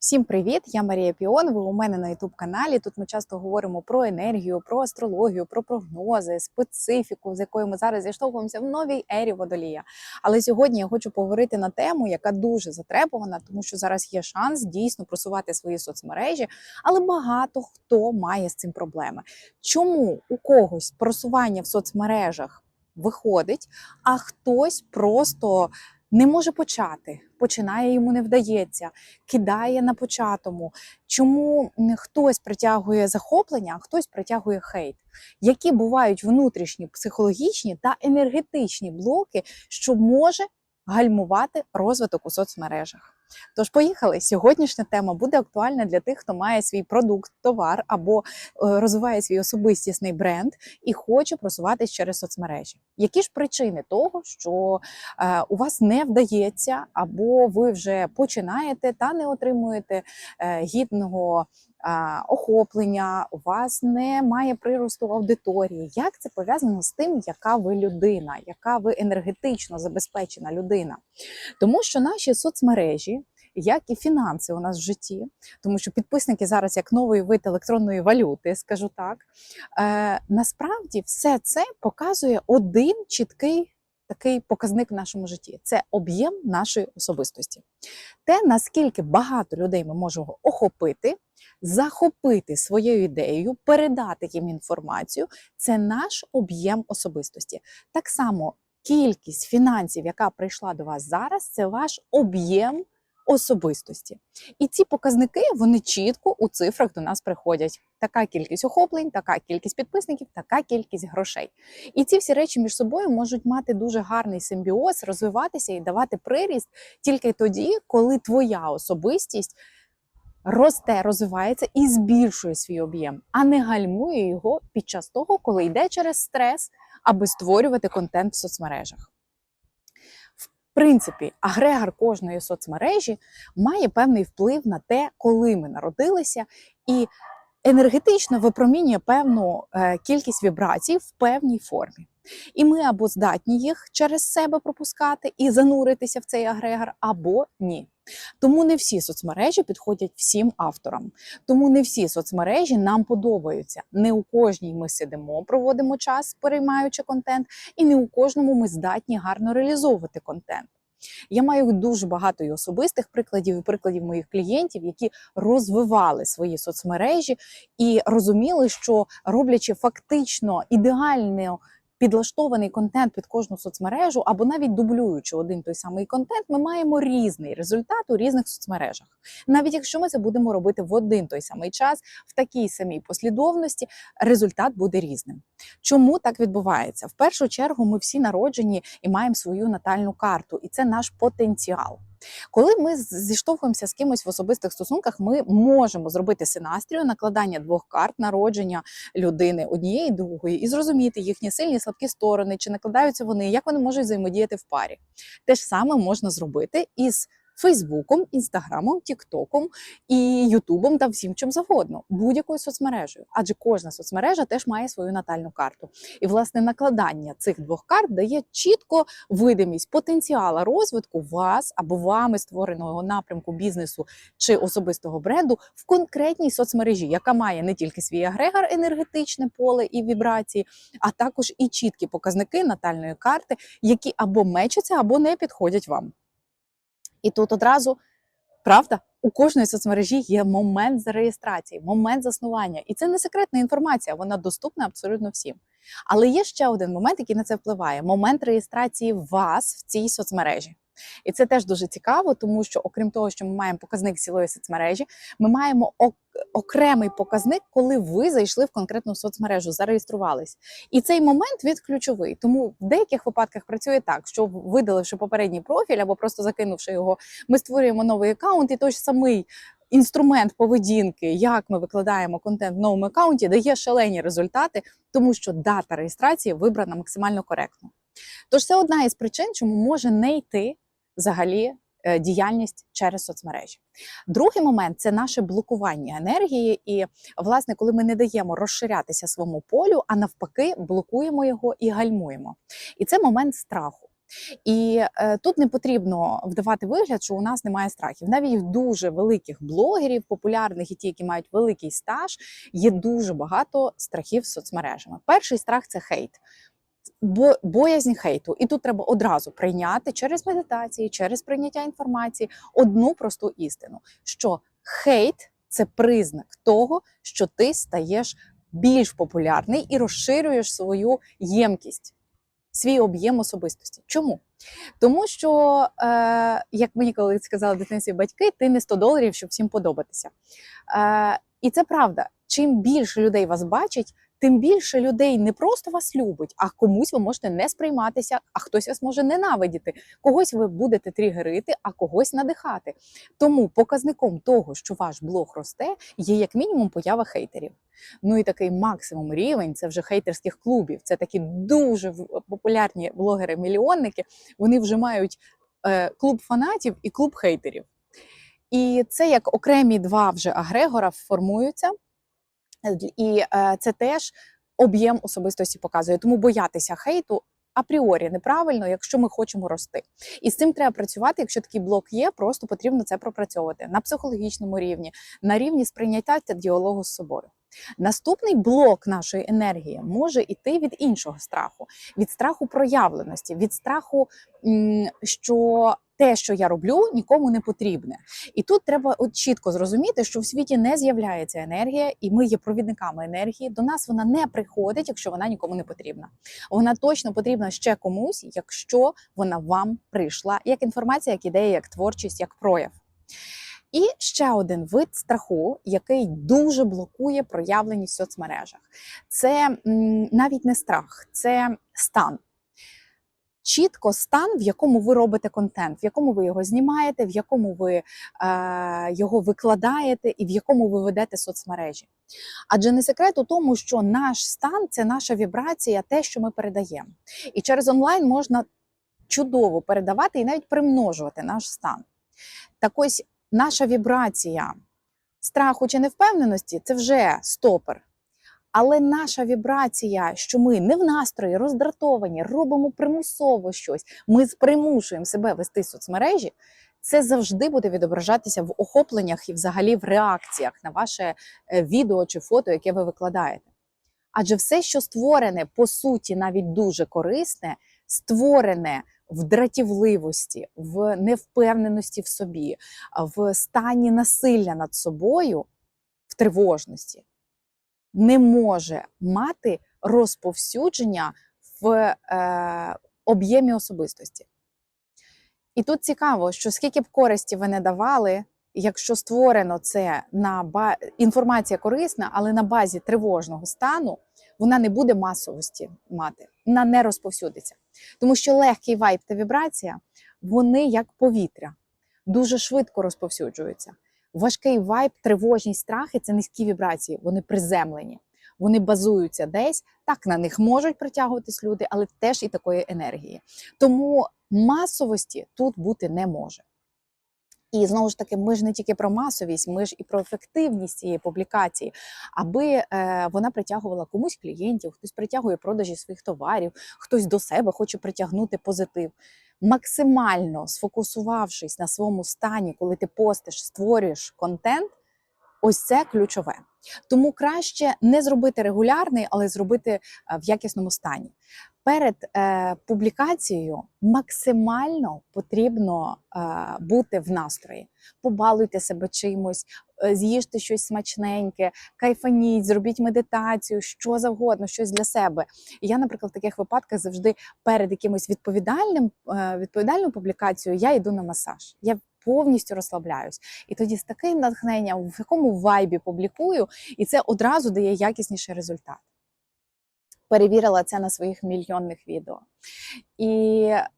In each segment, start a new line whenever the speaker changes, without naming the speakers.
Всім привіт! Я Марія Піон. Ви у мене на youtube каналі. Тут ми часто говоримо про енергію, про астрологію, про прогнози, специфіку, з якою ми зараз зіштовхуємося в новій ері водолія. Але сьогодні я хочу поговорити на тему, яка дуже затребувана, тому що зараз є шанс дійсно просувати свої соцмережі, але багато хто має з цим проблеми. Чому у когось просування в соцмережах виходить, а хтось просто не може почати, починає йому не вдається, кидає на початому. Чому хтось притягує захоплення, а хтось притягує хейт? Які бувають внутрішні психологічні та енергетичні блоки, що може гальмувати розвиток у соцмережах? Тож поїхали. Сьогоднішня тема буде актуальна для тих, хто має свій продукт, товар або е, розвиває свій особистісний бренд і хоче просуватись через соцмережі. Які ж причини того, що е, у вас не вдається, або ви вже починаєте та не отримуєте е, гідного охоплення, у вас немає приросту аудиторії. Як це пов'язано з тим, яка ви людина, яка ви енергетично забезпечена людина? Тому що наші соцмережі. Як і фінанси у нас в житті, тому що підписники зараз як новий вид електронної валюти, скажу так. Е, насправді все це показує один чіткий такий показник в нашому житті це об'єм нашої особистості. Те, наскільки багато людей ми можемо охопити, захопити своєю ідеєю, передати їм інформацію, це наш об'єм особистості. Так само кількість фінансів, яка прийшла до вас зараз, це ваш об'єм особистості. І ці показники вони чітко у цифрах до нас приходять. Така кількість охоплень, така кількість підписників, така кількість грошей. І ці всі речі між собою можуть мати дуже гарний симбіоз, розвиватися і давати приріст тільки тоді, коли твоя особистість росте, розвивається і збільшує свій об'єм, а не гальмує його під час того, коли йде через стрес, аби створювати контент в соцмережах. Принципі, агрегор кожної соцмережі має певний вплив на те, коли ми народилися, і енергетично випромінює певну е, кількість вібрацій в певній формі. І ми або здатні їх через себе пропускати і зануритися в цей агрегор, або ні. Тому не всі соцмережі підходять всім авторам. Тому не всі соцмережі нам подобаються. Не у кожній ми сидимо, проводимо час, переймаючи контент, і не у кожному ми здатні гарно реалізовувати контент. Я маю дуже багато і особистих прикладів і прикладів моїх клієнтів, які розвивали свої соцмережі і розуміли, що роблячи фактично ідеально підлаштований контент під кожну соцмережу, або навіть дублюючи один той самий контент, ми маємо різний результат у різних соцмережах. Навіть якщо ми це будемо робити в один той самий час, в такій самій послідовності, результат буде різним. Чому так відбувається? В першу чергу ми всі народжені і маємо свою натальну карту, і це наш потенціал. Коли ми зіштовхуємося з кимось в особистих стосунках, ми можемо зробити синастрію накладання двох карт народження людини однієї другої, і зрозуміти їхні сильні слабкі сторони, чи накладаються вони, як вони можуть взаємодіяти в парі. Те ж саме можна зробити із Фейсбуком, Інстаграмом, Тіктоком і Ютубом та всім чим завгодно, будь-якою соцмережею. Адже кожна соцмережа теж має свою натальну карту. І власне накладання цих двох карт дає чітко видимість потенціала розвитку вас або вами створеного напрямку бізнесу чи особистого бренду в конкретній соцмережі, яка має не тільки свій агрегор, енергетичне поле і вібрації, а також і чіткі показники натальної карти, які або мечаться, або не підходять вам. І тут одразу правда. У кожної соцмережі є момент зареєстрації, момент заснування. І це не секретна інформація, вона доступна абсолютно всім. Але є ще один момент, який на це впливає: момент реєстрації вас в цій соцмережі. І це теж дуже цікаво, тому що, окрім того, що ми маємо показник цілої соцмережі, ми маємо окремий показник, коли ви зайшли в конкретну соцмережу, зареєструвались. І цей момент він ключовий. Тому в деяких випадках працює так, що видаливши попередній профіль або просто закинувши його, ми створюємо новий аккаунт, і той самий. Інструмент поведінки, як ми викладаємо контент в новому аккаунті, дає шалені результати, тому що дата реєстрації вибрана максимально коректно. Тож це одна із причин, чому може не йти взагалі діяльність через соцмережі. Другий момент це наше блокування енергії, і власне, коли ми не даємо розширятися своєму полю, а навпаки, блокуємо його і гальмуємо. І це момент страху. І е, тут не потрібно вдавати вигляд, що у нас немає страхів. Навіть в дуже великих блогерів, популярних і ті, які мають великий стаж, є дуже багато страхів з соцмережами. Перший страх це хейт. Бо боязнь хейту, і тут треба одразу прийняти через медитації, через прийняття інформації одну просту істину: що хейт це признак того, що ти стаєш більш популярний і розширюєш свою ємкість, свій об'єм особистості. Чому? Тому що, е, як мені коли сказали в дитинстві батьки, ти не 100 доларів, щоб всім подобатися. Е, і це правда. Чим більше людей вас бачить, тим більше людей не просто вас любить, а комусь ви можете не сприйматися, а хтось вас може ненавидіти. Когось ви будете тригерити, а когось надихати. Тому показником того, що ваш блог росте, є як мінімум поява хейтерів. Ну і такий максимум рівень це вже хейтерських клубів. Це такі дуже популярні блогери-мільйонники. Вони вже мають е, клуб фанатів і клуб хейтерів. І це як окремі два вже агрегора формуються. І е, це теж об'єм особистості показує. Тому боятися хейту апріорі неправильно, якщо ми хочемо рости. І з цим треба працювати. Якщо такий блок є, просто потрібно це пропрацьовувати на психологічному рівні, на рівні сприйняття та діалогу з собою. Наступний блок нашої енергії може йти від іншого страху, від страху проявленості, від страху, що те, що я роблю, нікому не потрібне. І тут треба чітко зрозуміти, що в світі не з'являється енергія, і ми є провідниками енергії. До нас вона не приходить, якщо вона нікому не потрібна. Вона точно потрібна ще комусь, якщо вона вам прийшла як інформація, як ідея, як творчість, як прояв. І ще один вид страху, який дуже блокує проявленість в соцмережах. Це навіть не страх, це стан. Чітко стан, в якому ви робите контент, в якому ви його знімаєте, в якому ви е, його викладаєте і в якому ви ведете соцмережі. Адже не секрет у тому, що наш стан це наша вібрація, те, що ми передаємо. І через онлайн можна чудово передавати і навіть примножувати наш стан. Так ось наша вібрація страху чи невпевненості це вже стопер. Але наша вібрація, що ми не в настрої, роздратовані, робимо примусово щось, ми примушуємо себе вести соцмережі, це завжди буде відображатися в охопленнях і взагалі в реакціях на ваше е, відео чи фото, яке ви викладаєте. Адже все, що створене, по суті, навіть дуже корисне, створене в дратівливості, в невпевненості в собі, в стані насилля над собою, в тривожності, не може мати розповсюдження в е, об'ємі особистості. І тут цікаво, що скільки б користі ви не давали, якщо створено це на ба... інформація корисна, але на базі тривожного стану, вона не буде масовості мати, вона не розповсюдиться. Тому що легкий вайб та вібрація, вони як повітря, дуже швидко розповсюджуються. Важкий вайб, тривожність, страхи це низькі вібрації, вони приземлені. Вони базуються десь, так на них можуть притягуватись люди, але теж і такої енергії. Тому масовості тут бути не може. І знову ж таки, ми ж не тільки про масовість, ми ж і про ефективність цієї публікації, аби е, вона притягувала комусь клієнтів, хтось притягує продажі своїх товарів, хтось до себе хоче притягнути позитив. Максимально сфокусувавшись на своєму стані, коли ти постиш, створюєш контент, ось це ключове. Тому краще не зробити регулярний, але зробити е, в якісному стані. Перед е, публікацією максимально потрібно е, бути в настрої. Побалуйте себе чимось, е, з'їжте щось смачненьке, кайфаніть, зробіть медитацію, що завгодно, щось для себе. І я, наприклад, в таких випадках завжди перед якимось відповідальним е, відповідальною публікацією я йду на масаж. Я повністю розслабляюсь. І тоді з таким натхненням, в якому вайбі публікую, і це одразу дає якісніший результат. Перевірила це на своїх мільйонних відео. І е,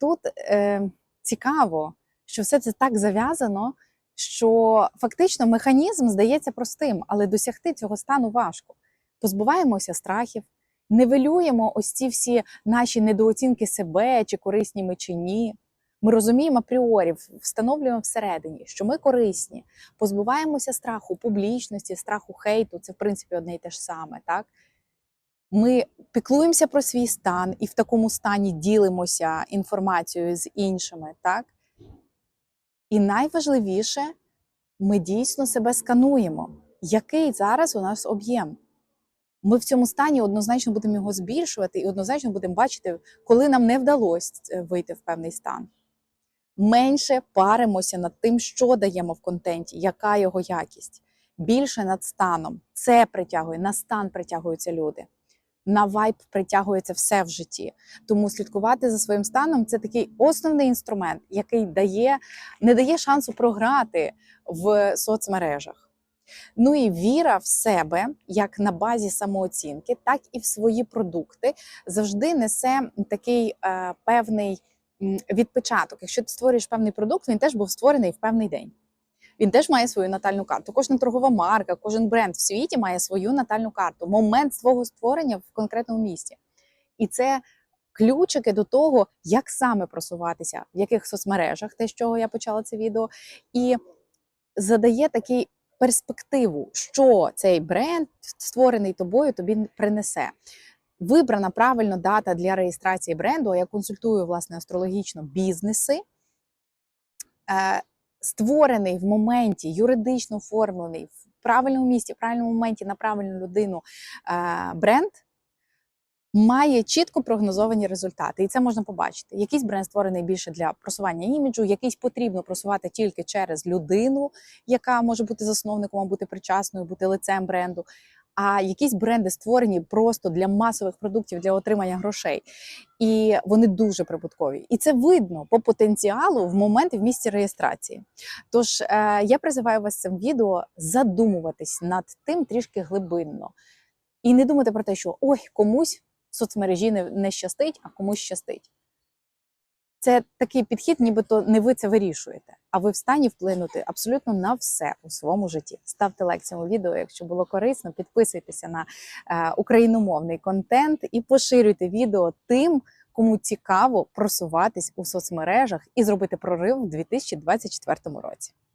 тут е, цікаво, що все це так зав'язано, що фактично механізм здається простим, але досягти цього стану важко. Позбуваємося страхів, нивелюємо ось ці всі наші недооцінки себе, чи корисні ми чи ні. Ми розуміємо апріорі, встановлюємо всередині, що ми корисні, позбуваємося страху, публічності, страху хейту. Це в принципі одне і те ж саме, так? Ми піклуємося про свій стан і в такому стані ділимося інформацією з іншими, так? І найважливіше, ми дійсно себе скануємо, який зараз у нас об'єм. Ми в цьому стані однозначно будемо його збільшувати і однозначно будемо бачити, коли нам не вдалося е, вийти в певний стан. Менше паримося над тим, що даємо в контенті, яка його якість. Більше над станом. Це притягує, на стан притягуються люди. На вайб притягується все в житті. Тому слідкувати за своїм станом це такий основний інструмент, який дає, не дає шансу програти в соцмережах. Ну і віра в себе, як на базі самооцінки, так і в свої продукти, завжди несе такий е, певний відпечаток. Якщо ти створюєш певний продукт, він теж був створений в певний день. Він теж має свою натальну карту. Кожна торгова марка, кожен бренд в світі має свою натальну карту, момент свого створення в конкретному місці. І це ключики до того, як саме просуватися, в яких соцмережах, те, з чого я почала це відео, і задає такий перспективу, що цей бренд, створений тобою, тобі принесе. Вибрана правильно дата для реєстрації бренду. Я консультую власне астрологічно бізнеси. Створений в моменті, юридично оформлений в правильному місці, в правильному моменті на правильну людину е, бренд. Має чітко прогнозовані результати, і це можна побачити. Якийсь бренд створений більше для просування іміджу, якийсь потрібно просувати тільки через людину, яка може бути засновником, а бути причасною, бути лицем бренду. А якісь бренди створені просто для масових продуктів для отримання грошей, і вони дуже прибуткові. І це видно по потенціалу в момент в місці реєстрації. Тож е, я призиваю вас цим відео задумуватись над тим трішки глибинно і не думати про те, що ой, комусь соцмережі не щастить, а комусь щастить. Це такий підхід, нібито не ви це вирішуєте, а ви в стані вплинути абсолютно на все у своєму житті. Ставте лайк цьому відео, якщо було корисно, підписуйтеся на е, україномовний контент і поширюйте відео тим, кому цікаво просуватись у соцмережах і зробити прорив у 2024 році.